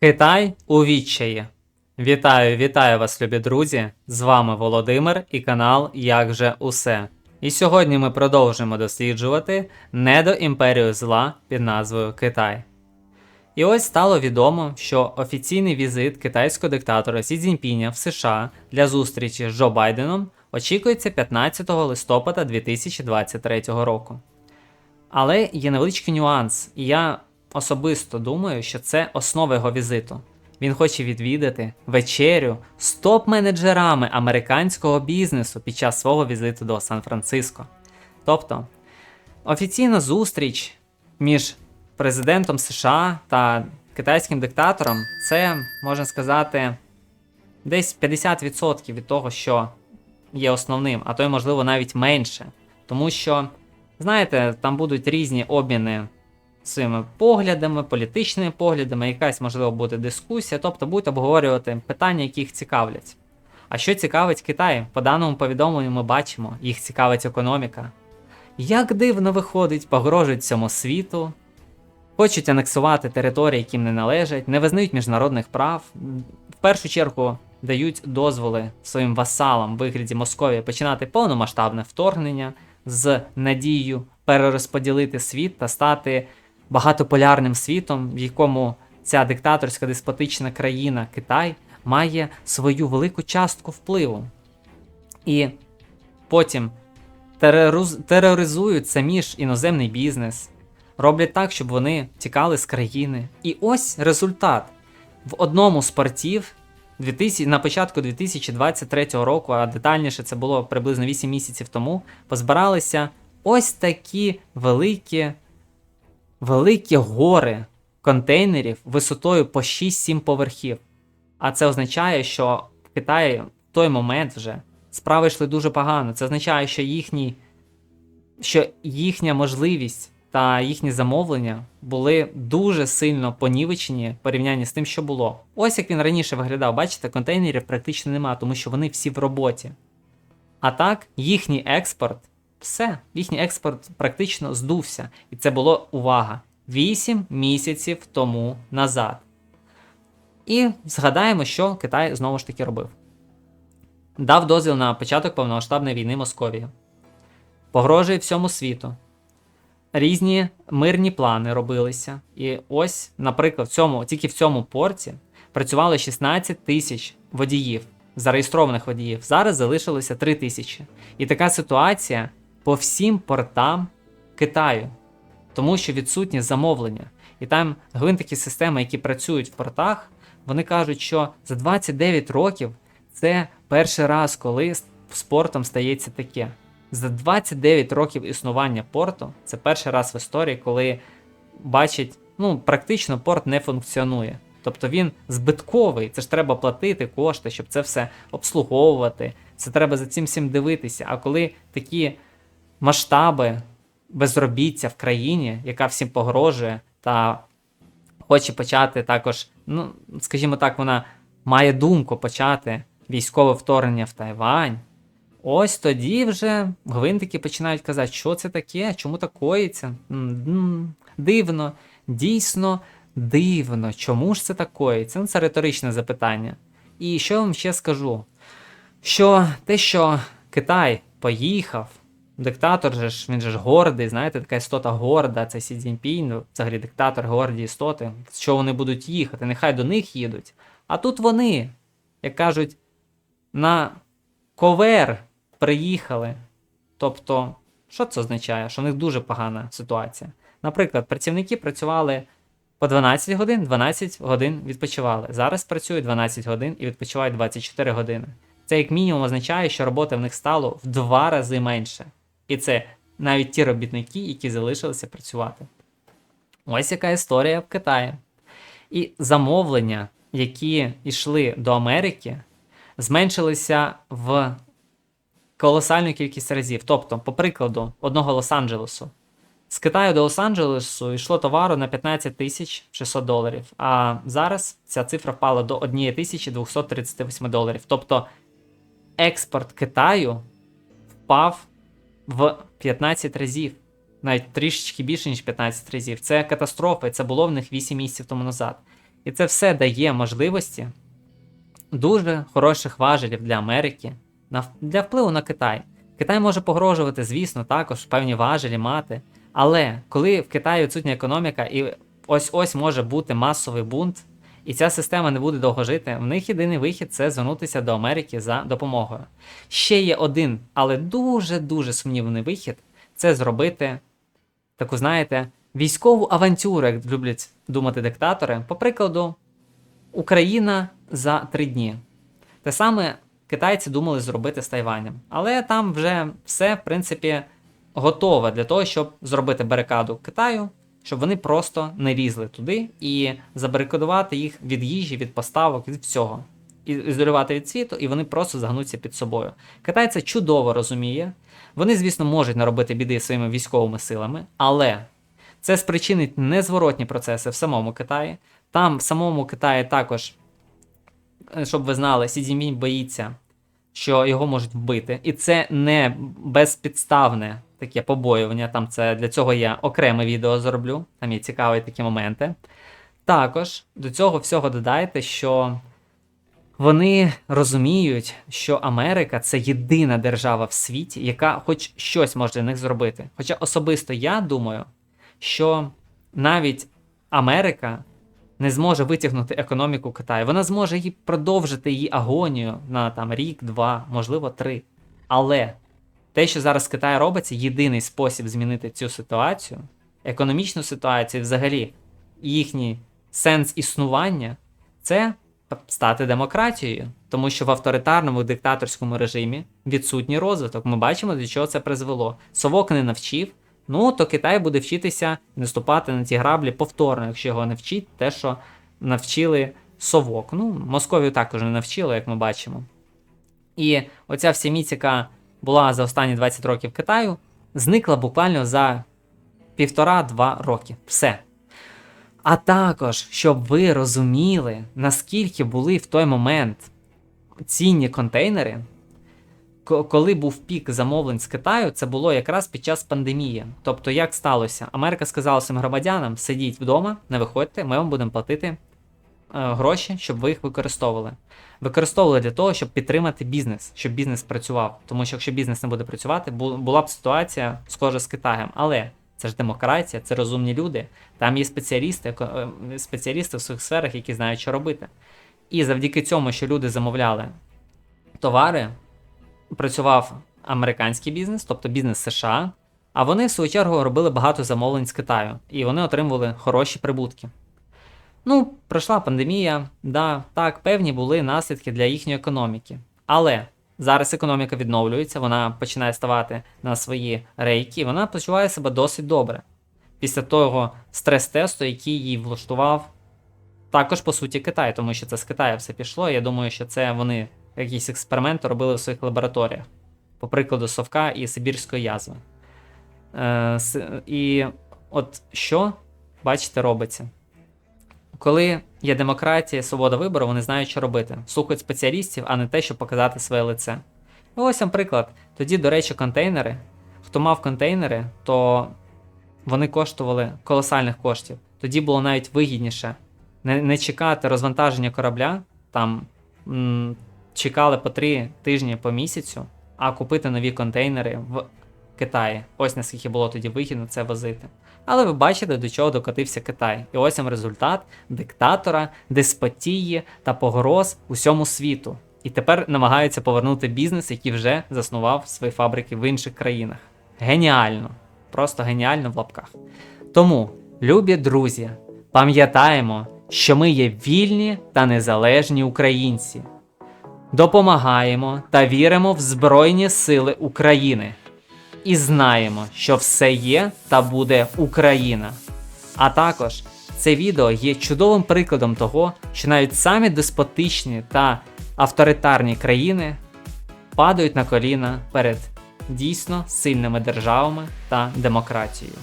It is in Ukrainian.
Китай у відчаї. Вітаю, вітаю вас, любі друзі! З вами Володимир і канал Як же усе. І сьогодні ми продовжимо досліджувати недоімперію зла під назвою Китай. І ось стало відомо, що офіційний візит китайського диктатора Сі Цзіньпіня в США для зустрічі з Джо Байденом очікується 15 листопада 2023 року. Але є невеличкий нюанс, і я особисто думаю, що це основа його візиту. Він хоче відвідати вечерю з топ-менеджерами американського бізнесу під час свого візиту до Сан-Франциско. Тобто, офіційна зустріч між президентом США та китайським диктатором це, можна сказати, десь 50% від того, що є основним, а то й, можливо, навіть менше. Тому що, знаєте, там будуть різні обміни своїми поглядами, політичними поглядами, якась, можливо, буде дискусія, тобто будуть обговорювати питання, які їх цікавлять. А що цікавить Китай? По даному повідомленню ми бачимо, їх цікавить економіка. Як дивно виходить, погрожують цьому світу, хочуть анексувати території, яким не належать, не визнають міжнародних прав, в першу чергу дають дозволи своїм васалам в вигляді Московії починати повномасштабне вторгнення з надією перерозподілити світ та стати багатополярним світом, в якому ця диктаторська деспотична країна Китай має свою велику частку впливу. І потім тероризують самі ж іноземний бізнес, роблять так, щоб вони тікали з країни. І ось результат. В одному з портів 2000, на початку 2023 року, а детальніше це було приблизно 8 місяців тому, позбиралися ось такі великі великі гори контейнерів висотою по 6-7 поверхів. А це означає, що в Китаї в той момент вже справи йшли дуже погано. Це означає, що їхні, що їхня можливість та їхні замовлення були дуже сильно понівечені в порівнянні з тим, що було. Ось як він раніше виглядав, бачите, контейнерів практично нема, тому що вони всі в роботі. А так, їхній експорт, все, їхній експорт практично здувся. І це було увага 8 місяців тому назад. І згадаємо, що Китай знову ж таки робив. Дав дозвіл на початок повномасштабної війни Московії. Погрожує всьому світу. Різні мирні плани робилися. І ось, наприклад, в цьому, тільки в цьому порті працювало 16 тисяч водіїв, зареєстрованих водіїв. Зараз залишилося 3 тисячі. І така ситуація по всім портам Китаю, тому що відсутні замовлення. І там гвинтики системи, які працюють в портах, вони кажуть, що за 29 років це перший раз, коли з спортом стається таке. За 29 років існування порту це перший раз в історії, коли бачить, ну практично порт не функціонує. Тобто він збитковий, це ж треба платити кошти, щоб це все обслуговувати. Це треба за цим всім дивитися. А коли такі масштаби безробіття в країні, яка всім погрожує, та хоче почати також, ну, скажімо так, вона має думку почати військове вторгнення в Тайвань. Ось тоді вже гвинтики починають казати, що це таке, чому так коїться. Дивно, дійсно дивно. Чому ж це так коїться? Ну, це риторичне запитання. І що я вам ще скажу? Що те, що Китай поїхав, диктатор же ж, він же ж гордий, знаєте, така істота горда, це Сі Цзіньпінь, ну, взагалі диктатор, горді істоти. Що вони будуть їхати? Нехай до них їдуть. А тут вони, як кажуть, на ковер приїхали. Тобто, що це означає? Що в них дуже погана ситуація. Наприклад, працівники працювали по 12 годин, 12 годин відпочивали. Зараз працюють 12 годин і відпочивають 24 години. Це як мінімум означає, що роботи в них стало в два рази менше. І це навіть ті робітники, які залишилися працювати. Ось яка історія в Китаї. І замовлення, які йшли до Америки, зменшилися в колосальну кількість разів. Тобто, по прикладу, одного Лос-Анджелесу. З Китаю до Лос-Анджелесу йшло товару на 15 тисяч 600 доларів, а зараз ця цифра впала до 1238 доларів. Тобто експорт Китаю впав в 15 разів, навіть трішечки більше, ніж 15 разів. Це катастрофа, і це було в них 8 місяців тому назад. І це все дає можливості дуже хороших важелів для Америки для впливу на Китай. Китай може погрожувати, звісно, також певні важелі мати. Але коли в Китаї відсутня економіка і ось ось може бути масовий бунт, і ця система не буде довго жити, в них єдиний вихід це звернутися до Америки за допомогою. Ще є один, але дуже-дуже сумнівний вихід це зробити таку, знаєте, військову авантюру, як люблять думати диктатори. По прикладу, Україна за три дні. Те саме китайці думали зробити з Тайванем. Але там вже все, в принципі, готове для того, щоб зробити барикаду Китаю, щоб вони просто не лізли туди і забарикадувати їх від їжі, від поставок, від всього. Ізолювати від світу, і вони просто загнуться під собою. Китай це чудово розуміє. Вони, звісно, можуть наробити біди своїми військовими силами, але це спричинить незворотні процеси в самому Китаї. Там в самому Китаї також, е, щоб ви знали, Сі Цзіньпінь боїться, що його можуть вбити. І це не безпідставне таке побоювання. Там це для цього я окреме відео зроблю. Там є цікаві такі моменти. Також до цього всього додайте, що вони розуміють, що Америка це єдина держава в світі, яка хоч щось може для них зробити. Хоча особисто я думаю, що навіть Америка не зможе витягнути економіку Китаю. Вона зможе її продовжити її агонію на там рік, два, можливо, три. Але те, що зараз Китай робиться, єдиний спосіб змінити цю ситуацію, економічну ситуацію, взагалі їхній сенс існування, це стати демократією. Тому що в авторитарному диктаторському режимі відсутній розвиток. Ми бачимо, до чого це призвело. Совок не навчив. Ну, то Китай буде вчитися наступати на ці граблі повторно, якщо його не вчить, те, що навчили совок. Ну, Московію також не навчили, як ми бачимо. І оця вся міць, яка була за останні 20 років Китаю, зникла буквально за півтора-два роки. Все. А також, щоб ви розуміли, наскільки були в той момент цінні контейнери, коли був пік замовлень з Китаю, це було якраз під час пандемії. Тобто, як сталося? Америка сказала своїм громадянам: сидіть вдома, не виходьте, ми вам будемо платити е, гроші, щоб ви їх використовували. Використовували для того, щоб підтримати бізнес, щоб бізнес працював. Тому що якщо бізнес не буде працювати, була б ситуація схожа з Китаєм. Але це ж демократія, це розумні люди. Там є спеціалісти, е, спеціалісти в своїх сферах, які знають, що робити. І завдяки цьому, що люди замовляли товари, працював американський бізнес, тобто бізнес США, а вони в свою чергу робили багато замовлень з Китаю, і вони отримували хороші прибутки. Ну, пройшла пандемія, да, так, певні були наслідки для їхньої економіки. Але зараз економіка відновлюється, вона починає ставати на свої рейки, вона почуває себе досить добре. Після того стрес-тесту, який їй влаштував також, по суті, Китай, тому що це з Китаю все пішло. Я думаю, що це вони якісь експерименти робили в своїх лабораторіях, по прикладу совка і Сибірської язви. Е, і от що, бачите, робиться. Коли є демократія, свобода вибору, вони знають, що робити. Слухають спеціалістів, а не те, щоб показати своє лице. І ось вам приклад. Тоді, до речі, контейнери. Хто мав контейнери, то вони коштували колосальних коштів. Тоді було навіть вигідніше не, не чекати розвантаження корабля, там м, чекали по три тижні по місяцю, а купити нові контейнери в Китаї. Ось наскільки було тоді вигідно це возити. Але ви бачите, до чого докотився Китай. І ось вам результат диктатора, деспотії та погроз усьому світу. І тепер намагаються повернути бізнес, який вже заснував свої фабрики в інших країнах. Геніально! Просто геніально в лапках. Тому, любі друзі, пам'ятаємо, що ми є вільні та незалежні українці. Допомагаємо та віримо в Збройні Сили України. І знаємо, що все є та буде Україна. А також це відео є чудовим прикладом того, що навіть самі деспотичні та авторитарні країни падають на коліна перед дійсно сильними державами та демократією.